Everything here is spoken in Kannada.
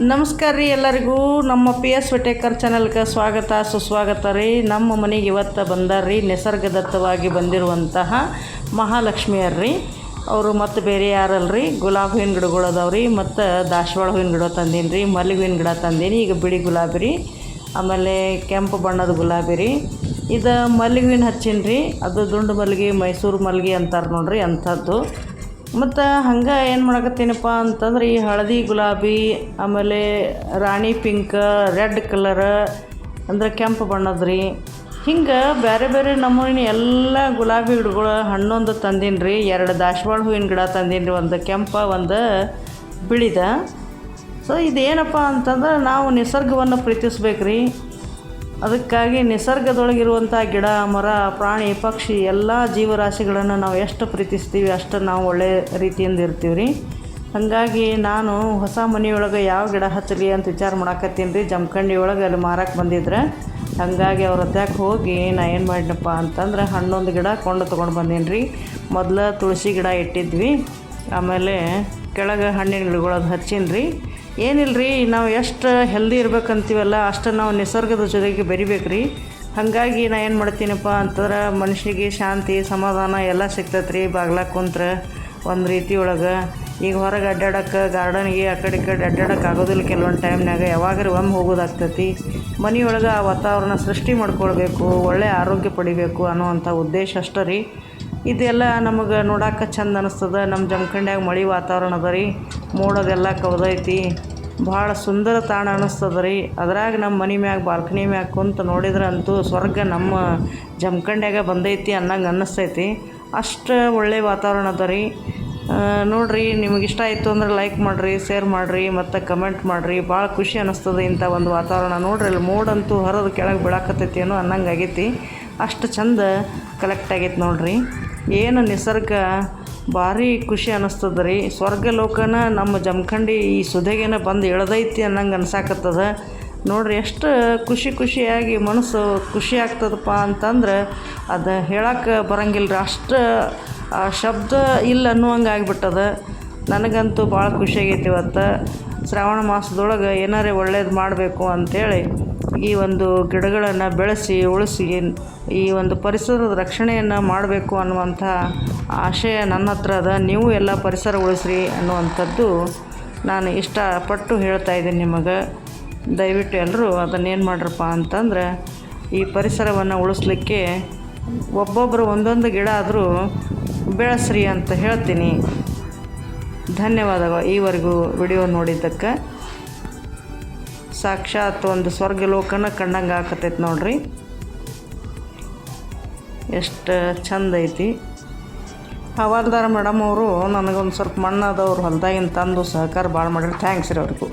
ನಮಸ್ಕಾರ ರೀ ಎಲ್ಲರಿಗೂ. ನಮ್ಮ ಪಿ ಎಸ್ ವಿಟೇಕರ್ ಚಾನಲ್ಗೆ ಸ್ವಾಗತ, ಸುಸ್ವಾಗತ ರೀ. ನಮ್ಮ ಮನೆಗೆ ಇವತ್ತು ಬಂದಾರ್ರಿ ನಿಸರ್ಗದತ್ತವಾಗಿ ಬಂದಿರುವಂತಹ ಮಹಾಲಕ್ಷ್ಮಿಯರ್ ರೀ. ಅವರು ಮತ್ತು ಬೇರೆ ಯಾರಲ್ರಿ ಗುಲಾಬಿ ಹೂವಿನ ಗಿಡಗಳು ಅದಾವ್ರಿ ಮತ್ತು ದಾಸವಾಳ ಹೂವಿನ ಗಿಡ ತಂದೀನಿ ರೀ. ಮಲ್ಲಿಗೆ ಹೂವಿನ ಗಿಡ ತಂದೀನಿ. ಈಗ ಬಿಳಿ ಗುಲಾಬಿ ರೀ. ಆಮೇಲೆ ಕೆಂಪು ಬಣ್ಣದ ಗುಲಾಬಿ ರೀ. ಇದು ಮಲ್ಲಿಗೆ ಹೂವಿನ ಹಚ್ಚೀನಿ ರೀ ಅದು ದುಂಡು ಮಲ್ಲಿಗೆ, ಮೈಸೂರು ಮಲ್ಲಿಗೆ ಅಂತಾರೆ ನೋಡ್ರಿ ಅಂಥದ್ದು. ಮತ್ತು ಹಂಗೆ ಏನು ಮಾಡಕತ್ತೀನಪ್ಪ ಅಂತಂದ್ರೆ ಈ ಹಳದಿ ಗುಲಾಬಿ, ಆಮೇಲೆ ರಾಣಿ ಪಿಂಕ್, ರೆಡ್ ಕಲರ್, ಅಂದ್ರೆ ಕೆಂಪು ಬಣ್ಣದ ರೀ ಹಿಂಗೆ ಬೇರೆ ಬೇರೆ ನಮೂನಿ ಎಲ್ಲ ಗುಲಾಬಿ ಗಿಡಗಳು ಹಣ್ಣೊಂದು ತಂದೀನಿ ರೀ ಎರಡು ದಾಸವಾಳ ಹೂವಿನ ಗಿಡ ತಂದೀನಿ ರೀ ಒಂದು ಕೆಂಪ, ಒಂದು ಬಿಳಿದ. ಸೊ ಇದೇನಪ್ಪ ಅಂತಂದ್ರೆ ನಾವು ನಿಸರ್ಗವನ್ನು ಪ್ರೀತಿಸ್ಬೇಕು ರೀ ಅದಕ್ಕಾಗಿ ನಿಸರ್ಗದೊಳಗಿರುವಂಥ ಗಿಡ, ಮರ, ಪ್ರಾಣಿ, ಪಕ್ಷಿ, ಎಲ್ಲ ಜೀವರಾಶಿಗಳನ್ನು ನಾವು ಎಷ್ಟು ಪ್ರೀತಿಸ್ತೀವಿ ಅಷ್ಟು ನಾವು ಒಳ್ಳೆ ರೀತಿಯಿಂದ ಇರ್ತೀವಿ ರೀ ಹಾಗಾಗಿ ನಾನು ಹೊಸ ಮನೆಯೊಳಗೆ ಯಾವ ಗಿಡ ಹಚ್ಚಲಿ ಅಂತ ವಿಚಾರ ಮಾಡಾಕತ್ತೀನಿ ರೀ. ಜಮಖಂಡಿ ಒಳಗೆ ಅಲ್ಲಿ ಮಾರಕ್ಕೆ ಬಂದಿದ್ರೆ. ಹಾಗಾಗಿ ಅವ್ರ ಹತ್ಯಾಕೆ ಹೋಗಿ ನಾ ಏನು ಮಾಡಿನಪ್ಪ ಅಂತಂದ್ರೆ ಹಣ್ಣೊಂದು ಗಿಡ ಕೊಂಡು ತೊಗೊಂಡು ಬಂದೀನಿ ರೀ. ಮೊದಲು ತುಳಸಿ ಗಿಡ ಇಟ್ಟಿದ್ವಿ. ಆಮೇಲೆ ಕೆಳಗೆ ಹಣ್ಣಿನ ಗಿಡಗಳು ಅದು ಹಚ್ಚೀನಿ ರೀ. ಏನಿಲ್ಲ ರೀ ನಾವು ಎಷ್ಟು ಹೆಲ್ದಿ ಇರ್ಬೇಕಂತೀವಲ್ಲ ಅಷ್ಟು ನಾವು ನಿಸರ್ಗದ ಜೊತೆಗೆ ಬೆರಿಬೇಕು ರೀ ಹಾಗಾಗಿ ನಾ ಏನು ಮಾಡ್ತೀನಪ್ಪ ಅಂತಂದ್ರೆ ಮನುಷ್ಯನಿಗೆ ಶಾಂತಿ, ಸಮಾಧಾನ ಎಲ್ಲ ಸಿಗ್ತೈತೆ ರೀ ಬಾಗ್ಲಾಗ ಕುಂತ್ರೆ ಒಂದು ರೀತಿ ಒಳಗೆ. ಈಗ ಹೊರಗೆ ಅಡ್ಡಾಡಕ್ಕೆ ಗಾರ್ಡನ್ಗೆ ಆ ಕಡೆ ಈ ಕಡೆ ಅಡ್ಡಾಡಕ್ಕೆ ಆಗೋದಿಲ್ಲ, ಕೆಲವೊಂದು ಟೈಮ್ನಾಗ ಯಾವಾಗಾರ ಒಮ್ಮೆ ಹೋಗೋದಾಗ್ತೈತಿ ಮನೆಯೊಳಗೆ ಆ ವಾತಾವರಣ ಸೃಷ್ಟಿ ಮಾಡ್ಕೊಳ್ಬೇಕು ಒಳ್ಳೆಯ ಆರೋಗ್ಯ ಪಡಿಬೇಕು ಅನ್ನುವಂಥ ಉದ್ದೇಶ ಅಷ್ಟೇ ರೀ ಇದೆಲ್ಲ ನಮಗೆ ನೋಡಾಕ ಚಂದ ಅನಿಸ್ತದ. ನಮ್ಮ ಜಮಖಂಡ್ಯಾಗ ಮಳೆ ವಾತಾವರಣ ಅದ ರೀ. ಮೋಡದೆಲ್ಲ ಕವಿದೈತಿ. ಭಾಳ ಸುಂದರ ತಾಣ ಅನ್ನಿಸ್ತದ ರೀ. ಅದ್ರಾಗ ನಮ್ಮ ಮನೆ ಮ್ಯಾಗ, ಬಾಲ್ಕನಿ ಮ್ಯಾಗ ಕುಂತು ನೋಡಿದ್ರೆ ಅಂತೂ ಸ್ವರ್ಗ ನಮ್ಮ ಜಮಖಂಡ್ಯಾಗ ಬಂದೈತಿ ಅನ್ನಂಗೆ ಅನ್ನಿಸ್ತೈತಿ ಅಷ್ಟು ಒಳ್ಳೆ ವಾತಾವರಣ ಅದ ರೀ. ನೋಡ್ರಿ, ನಿಮಗೆ ಇಷ್ಟ ಆಯಿತು ಅಂದ್ರೆ ಲೈಕ್ ಮಾಡಿರಿ ಶೇರ್ ಮಾಡಿರಿ, ಮತ್ತು ಕಮೆಂಟ್ ಮಾಡಿರಿ. ಭಾಳ ಖುಷಿ ಅನ್ನಿಸ್ತದೆ ಇಂಥ ಒಂದು ವಾತಾವರಣ. ನೋಡ್ರಿ, ಅಲ್ಲಿ ಮೋಡಂತೂ ಹರಿದು ಕೆಳಗೆ ಬಿಡಾಕತ್ತೈತಿ ಏನೋ ಅನ್ನಂಗೆ ಆಗೈತಿ. ಅಷ್ಟು ಚಂದ ಕಲೆಕ್ಟ್ ಆಗೈತೆ ನೋಡ್ರಿ. ಏನು ನಿಸರ್ಗ? ಭಾರಿ ಖುಷಿ ಅನ್ನಿಸ್ತದೆ ರೀ. ಸ್ವರ್ಗ ಲೋಕನ ನಮ್ಮ ಜಮಖಂಡಿ ಈ ಸುದೆಗೇನ ಬಂದು ಎಳ್ದೈತಿ ಅನ್ನಂಗೆ ಅನ್ಸಾಕತ್ತದ. ನೋಡ್ರಿ, ಎಷ್ಟು ಖುಷಿ ಖುಷಿಯಾಗಿ ಮನಸ್ಸು ಖುಷಿ ಆಗ್ತದಪ್ಪ ಅಂತಂದ್ರೆ ಅದು ಹೇಳಕ್ಕೆ ಬರಂಗಿಲ್ಲ ರೀ. ಅಷ್ಟು ಶಬ್ದ ಇಲ್ಲ ಅನ್ನುವಂಗೆ ಆಗಿಬಿಟ್ಟದ. ನನಗಂತೂ ಭಾಳ ಖುಷಿಯಾಗೈತಿ ಇವತ್ತು. ಶ್ರಾವಣ ಮಾಸದೊಳಗೆ ಏನಾರೇ ಒಳ್ಳೇದು ಮಾಡಬೇಕು ಅಂಥೇಳಿ ಈ ಒಂದು ಗಿಡಗಳನ್ನು ಬೆಳೆಸಿ, ಉಳಿಸಿ, ಈ ಒಂದು ಪರಿಸರದ ರಕ್ಷಣೆಯನ್ನು ಮಾಡಬೇಕು ಅನ್ನುವಂಥ ಆಶಯ ನನ್ನ ಹತ್ರ ಅದ. ನೀವು ಎಲ್ಲ ಪರಿಸರ ಉಳಿಸ್ರಿ ಅನ್ನುವಂಥದ್ದು ನಾನು ಇಷ್ಟಪಟ್ಟು ಹೇಳ್ತಾ ಇದ್ದೀನಿ ನಿಮಗೆ. ದಯವಿಟ್ಟು ಎಲ್ಲರೂ ಅದನ್ನೇನು ಮಾಡ್ರಪ್ಪ ಅಂತಂದ್ರೆ ಈ ಪರಿಸರವನ್ನು ಉಳಿಸ್ಲಿಕ್ಕೆ ಒಬ್ಬೊಬ್ಬರು ಒಂದೊಂದು ಗಿಡ ಆದರೂ ಬೆಳೆಸ್ರಿ ಅಂತ ಹೇಳ್ತೀನಿ. ಧನ್ಯವಾದಗಳು. ಈವರೆಗೂ ವಿಡಿಯೋ ನೋಡಿದ್ದಕ್ಕೆ ಸಾಕ್ಷಾತ್ ಒಂದು ಸ್ವರ್ಗ ಲೋಕನ ಕಂಡಂಗೆ ಆಕತೈತೆ ನೋಡ್ರಿ. ಎಷ್ಟು ಚಂದ ಐತಿ. ಹವಾಲ್ದಾರ ಮೇಡಮ್ ಅವರು ನನಗೊಂದು ಸ್ವಲ್ಪ ಮಣ್ಣಾದವ್ರು ಹೊಲ್ದಾಗಿನ ತಂದು ಸಹಕಾರ ಭಾಳ ಮಾಡಿರಿ ಥ್ಯಾಂಕ್ಸ್ ರೀ ಅವ್ರಿಗೂ.